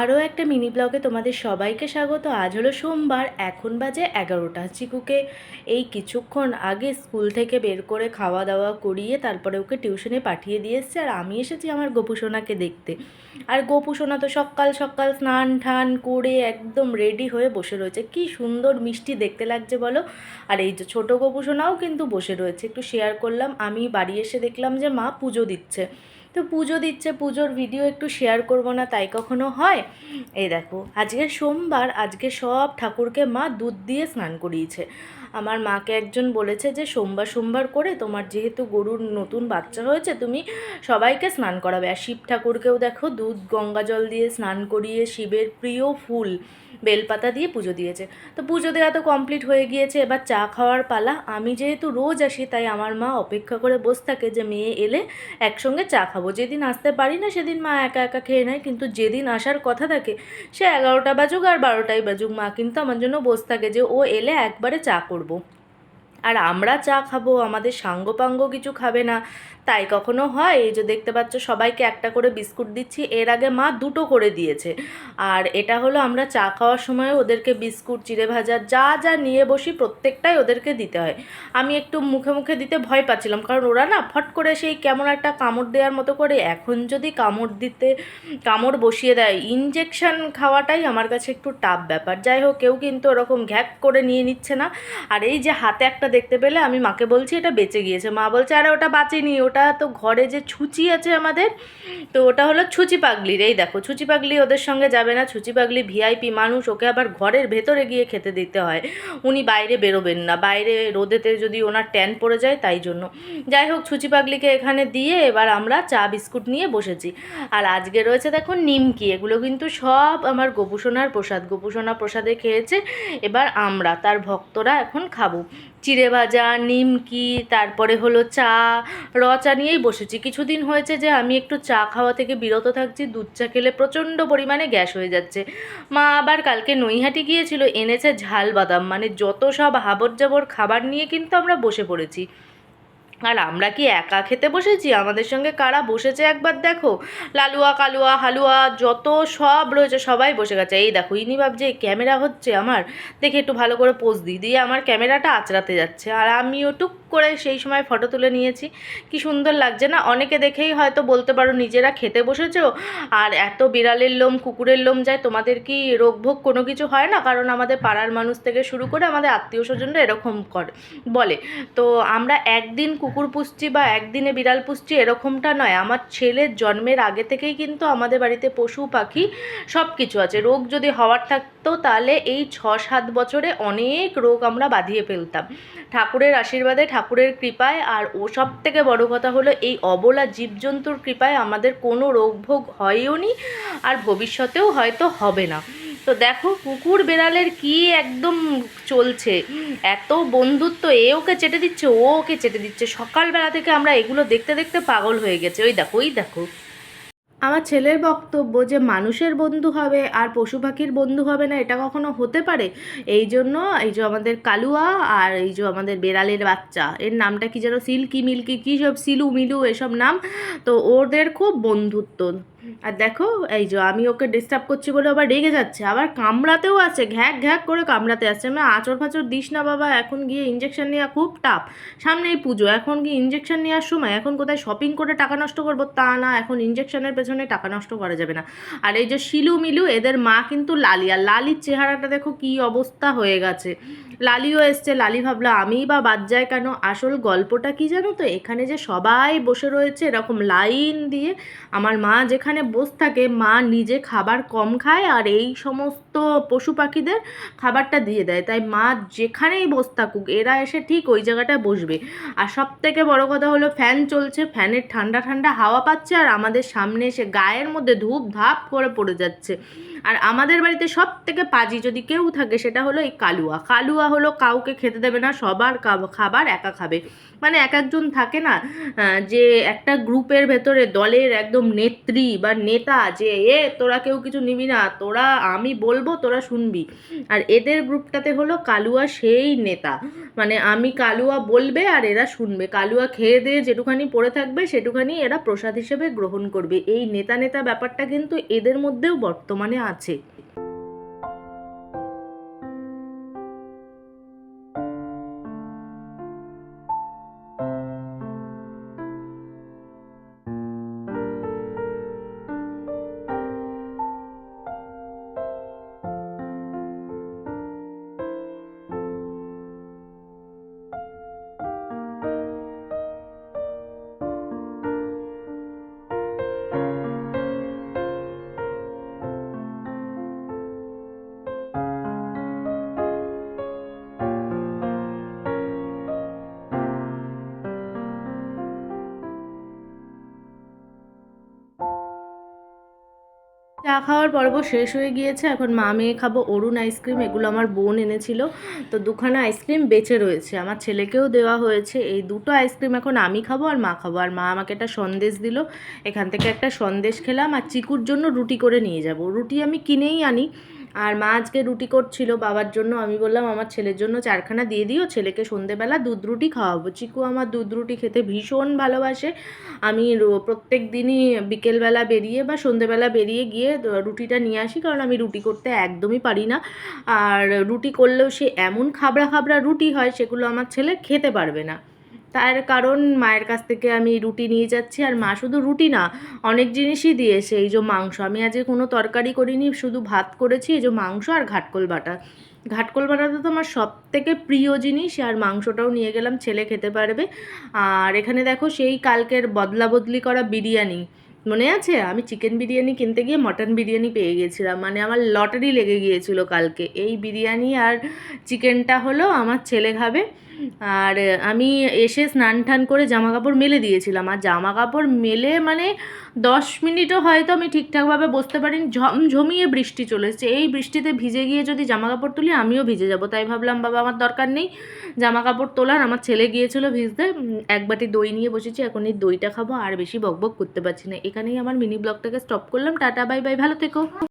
আরও একটা মিনি ব্লগে তোমাদের সবাইকে স্বাগত। আজ হলো সোমবার, এখন বাজে এগারোটা। চিকুকে এই কিছুক্ষণ আগে স্কুল থেকে বের করে খাওয়া দাওয়া করিয়ে তারপরে ওকে টিউশনে পাঠিয়ে দিয়ে এসছে আর আমি এসেছি আমার গোপুসোনাকে দেখতে। আর গোপুসোনা তো সকাল সকাল স্নান টান করে একদম রেডি হয়ে বসে রয়েছে। কি সুন্দর মিষ্টি দেখতে লাগছে বলো। আর এই যে ছোটো গোপুসোনাও কিন্তু বসে রয়েছে। একটু শেয়ার করলাম। আমি বাড়ি এসে দেখলাম যে মা পুজো দিচ্ছে। তো পুজো দিচ্ছে, পুজোর ভিডিও একটু শেয়ার করব না, তাই কখনো হয়? এই দেখো, আজকে সোমবার, আজকে সব ঠাকুরকে মা দুধ দিয়ে স্নান করিয়েছে। আমার মাকে একজন বলেছে যে, সোমবার সোমবার করে তোমার যেহেতু গরুর নতুন বাচ্চা হয়েছে, তুমি সবাইকে স্নান করাবে। আর শিব ঠাকুরকেও দেখো, দুধ, গঙ্গা জল দিয়ে স্নান করিয়ে শিবের প্রিয় ফুল বেলপাতা দিয়ে পুজো দিয়েছে। তো পুজো দেওয়া তো কমপ্লিট হয়ে গিয়েছে, এবার চা খাওয়ার পালা। আমি যেহেতু রোজ আসি, তাই আমার মা অপেক্ষা করে বসে থাকে যে, মেয়ে এলে একসঙ্গে চা খাব। যেদিন আসতে পারি না, সেদিন মা একা একা খেয়ে নেয়, কিন্তু যেদিন আসার কথা থাকে, সে এগারোটা বাজুক আর বারোটাই বাজুক। মা কিন্তু আমার জন্য বসে থাকে যে, ও এলে একবারে চা করব। করব আর আমরা চা খাব, আমাদের সাঙ্গপাঙ্গ কিছু খাবে না। তাই কখনো হয় এই যে দেখতে পাচ্ছ সবাইকে একটা করে বিস্কুট দিচ্ছি, এর আগে মা দুটো করে দিয়েছে। আর এটা হলো আমরা চা খাওয়ার সময় ওদেরকে বিস্কুট, চিড়ে ভাজা, যা যা নিয়ে বসি প্রত্যেকটাই ওদেরকে দিতে হয়। আমি একটু মুখে মুখে দিতে ভয় পাচ্ছিলাম, কারণ ওরা না ফট করে সেই কেমন একটা কামড় দেওয়ার মতো করে এখন যদি কামড় দিতে, কামড় বসিয়ে দেয় ইনজেকশন খাওয়াটাই আমার কাছে একটু টাফ ব্যাপার। যাই হোক, কেউ কিন্তু ওরকম ঘ্যাক করে নিয়ে নিচ্ছে না। আর এই যে হাতে একটা দেখতে পেলে আমি মাকে বলছি, এটা বেঁচে গিয়েছে। মা বলছে, আরে, ওটা বাঁচেনি, ওটা তো ঘরে যে ছুচি আছে আমাদের, তো ওটা হলো ছুচি পাগলির। এই দেখো, ছুচি পাগলি ওদের সঙ্গে যাবে না, ছুচি পাগলি ভিআইপি মানুষ, ওকে আবার ঘরের ভেতরে গিয়ে খেতে দিতে হয়। উনি বাইরে বেরোবেন না, বাইরে রোদেতে যদি ওনার ট্যান পড়ে যায় তাই জন্য। যাই হোক, ছুচি পাগলিকে এখানে দিয়ে এবার আমরা চা, বিস্কুট নিয়ে বসেছি। আর আজকে রয়েছে দেখো নিমকি, এগুলো কিন্তু সব আমার গোপুসোনার প্রসাদ। গোপুসোনা প্রসাদে খেয়েছে, এবার আমরা তার ভক্তরা এখন খাব। চিড়ে ভাজা, নিমকি, তারপরে হলো চা, র চা নিয়েই বসেছি। কিছুদিন হয়েছে যে আমি একটু চা খাওয়া থেকে বিরত থাকছি, দুধ চা খেলে প্রচণ্ড পরিমাণে গ্যাস হয়ে যাচ্ছে। মা আবার কালকে নৈহাটি গিয়েছিল, এনেছে ঝাল বাদাম। মানে যত সব হাবর জাবর খাবার নিয়ে কিন্তু আমরা বসে পড়েছি। আর আমরা কি একা খেতে বসেছি? আমাদের সঙ্গে কারা বসেছে একবার দেখো। লালুয়া, কালুয়া, হালুয়া, যত সব রয়েছে সবাই বসে গেছে। এই দেখো, ইনি ভাবছে ক্যামেরা হচ্ছে আমার। দেখে একটু ভালো করে পোজ দিই দিয়ে আমার ক্যামেরাটা আঁচড়াতে যাচ্ছে। আর আমিও টুক করে সেই সময় ফটো তুলে নিয়েছি। কি সুন্দর লাগছে না? অনেকে দেখেই হয়তো বলতে পারো নিজেরা খেতে বসেছো। আর এত বিড়ালের লোম, কুকুরের লোম যায়, তোমাদের কি রোগভোগ কোনো কিছু হয় না? কারণ আমাদের পাড়ার মানুষ থেকে শুরু করে আমাদের আত্মীয় স্বজনরা এরকম করে, বলে। তো আমরা একদিন কুকুর পুষছি বা একদিনে বিড়াল পুষছি এরকমটা নয়। আমার ছেলের জন্মের আগে থেকেই কিন্তু আমাদের বাড়িতে পশু, পাখি সব কিছু আছে। রোগ যদি হওয়ার থাকতো তাহলে এই ছ সাত বছরে অনেক রোগ আমরা বাঁধিয়ে ফেলতাম। ঠাকুরের আশীর্বাদে ঠাকুরের কৃপায়, আর ও সব থেকে বড় কথা হলো এই অবলা জীবজন্তুর কৃপায় আমাদের কোনো রোগভোগ হয়ও নি, আর ভবিষ্যতেও হয়তো হবে না। তো দেখো, কুকুর বেড়ালের কি একদম চলছে। এত বন্ধুত্ব, এ ওকে চেটে দিচ্ছে, ও ওকে চেটে দিচ্ছে। সকালবেলা থেকে আমরা এগুলো দেখতে দেখতে পাগল হয়ে গেছে। ওই দেখো ওই দেখো। আমার ছেলের বক্তব্য যে মানুষের বন্ধু হবে আর পশু পাখির বন্ধু হবে না, এটা কখনো হতে পারে? এই জন্য এই যে আমাদের কালুয়া আর এই যে আমাদের বেড়ালের বাচ্চা, এর নামটা কি যেন সিল্কি মিল্কি, কী সব সিলু মিলু এসব নাম? তো ওদের খুব বন্ধুত্ব। আর দেখো, এই যে আমি ওকে ডিস্টার্ব করছি বলে আবার রেগে যাচ্ছে, আবার কামড়াতেও আছে ঘ্যাক ঘ্যাক করে কামড়াতে আসছে। আমি আচর ফাচর দিস না বাবা, এখন গিয়ে ইঞ্জেকশন নেওয়া খুব টাফ সামনেই পুজো, এখন কি ইঞ্জেকশন নেওয়ার সময়? এখন কোথায় শপিং করে টাকা নষ্ট করব? তা না, এখন ইঞ্জেকশনের পেছনে টাকা নষ্ট করা যাবে না। আর এই যে শিলু মিলু, এদের মা কিন্তু লালি, আর লালির চেহারাটা দেখো কি অবস্থা হয়ে গেছে। লালিও এসছে, লালি ভাবলো আমিই বা বাদ যায় কেন? আসল গল্পটা কি জানো তো? এখানে যে সবাই বসে রয়েছে, এরকম লাইন দিয়ে আমার মা যেখানে বসে থাকে, মা নিজে খাবার কম খায় আর এই সমস্ত পশু পাখিদের খাবারটা দিয়ে দেয়। তাই মা যেখানেই বসে থাকুক, এরা এসে ঠিক ওই জায়গাটায় বসবে। আর সব থেকে বড়ো কথা হলো ফ্যান চলছে ফ্যানের ঠান্ডা ঠান্ডা হাওয়া পাচ্ছে আর আমাদের সামনে এসে গায়ের মধ্যে ধূপ ধাপ করে পড়ে যাচ্ছে। আর আমাদের বাড়িতে সব থেকে পাজি যদি কেউ থাকে সেটা হলো এই কালুয়া। কালুয়া হলো কাউকে খেতে দেবে না, সবার খাবার একা খাবে। মানে এক একজন থাকে না যে একটা গ্রুপের ভেতরে দলের একদম নেত্রী বা নেতা যে, এ, তোরা কেউ কিছু নিবি না, তোরা, আমি বলব, তোরা শুনবি। আর এদের গ্রুপটাতে হলো কালুয়া সেই নেতা। মানে আমি কালুয়া বলবে আর এরা শুনবে। কালুয়া খেয়ে দিয়ে যেটুখানি পড়ে থাকবে, সেটুখানি এরা প্রসাদ হিসেবে গ্রহণ করবে। এই নেতা নেতা ব্যাপারটা কিন্তু এদের মধ্যেও বর্তমানে আছে। চা খাওয়ার পর্ব শেষ হয়ে গিয়েছে। এখন মা মেয়ে খাব, অরুণ আইসক্রিম, এগুলো আমার বোন এনেছিল। তো দুখানা আইসক্রিম বেঁচে রয়েছে। আমার ছেলেকেও দেওয়া হয়েছে। এই দুটো আইসক্রিম এখন আমি খাব আর মা খাব। আর মা আমাকে একটা সন্দেশ দিল। এখান থেকে একটা সন্দেশ খেলাম। আর চিকুর জন্য রুটি করে নিয়ে যাব। রুটি আমি কিনেই আনি। আর মা আজকে রুটি করছিল বাবার জন্য, আমি বললাম, আমার ছেলের জন্য চারখানা দিয়ে দিও, ছেলেকে সন্ধেবেলা দুধ রুটি খাওয়াবো। চিকু আমার দুধ রুটি খেতে ভীষণ ভালোবাসে। আমি প্রত্যেক দিনই বিকেলবেলা বেরিয়ে বা সন্ধেবেলা বেরিয়ে গিয়ে রুটিটা নিয়ে আসি, কারণ আমি রুটি করতে একদমই পারি না। আর রুটি করলেও সে এমন খাবড়া খাবড়া রুটি হয়, সেগুলো আমার ছেলে খেতে পারবে না। তার কারণ মায়ের কাছ থেকে আমি রুটি নিয়ে যাচ্ছি আর মা শুধু রুটি না, অনেক জিনিসই দিয়েছে। এই যে মাংস, আমি আজকে কোনো তরকারি করিনি, শুধু ভাত করেছি, এই যে মাংস আর ঘাটকোল বাটা। ঘাটকোল বাটাটা তো আমার সব থেকে প্রিয় জিনিস, আর মাংসটাও নিয়ে গেলাম, ছেলে খেতে পারবে। আর এখানে দেখো সেই কালকের বদলা বদলি করা বিরিয়ানি। মনে আছে? আমি চিকেন বিরিয়ানি কিনতে গিয়ে মটন বিরিয়ানি পেয়ে গিয়েছিলাম মানে আমার লটারি লেগে গিয়েছিল কালকে। এই বিরিয়ানি আর চিকেনটা হলো আমার ছেলে খাবে। আর আমি এসে স্নান টান করে জামা কাপড় মেলে দিয়েছিলাম। আর জামা কাপড় মেলে মানে দশ মিনিটও হয়তো আমি ঠিকঠাকভাবে বসতে পারিনি ঝমঝমিয়ে বৃষ্টি চলে এসেছে। এই বৃষ্টিতে ভিজে গিয়ে যদি জামা কাপড় তুলি, আমিও ভিজে যাব। তাই ভাবলাম, বাবা, আমার দরকার নেই জামা কাপড় তোলার। আমার ছেলে গিয়েছিল ভিজতে এক বাটি দই নিয়ে বসেছি, এখন এই দইটা খাব, আর বেশি বকবক করতে পারছি না। এখানেই আমার মিনি ব্লগটাকে স্টপ করলাম। টাটা, বাই বাই, ভালো থেকো।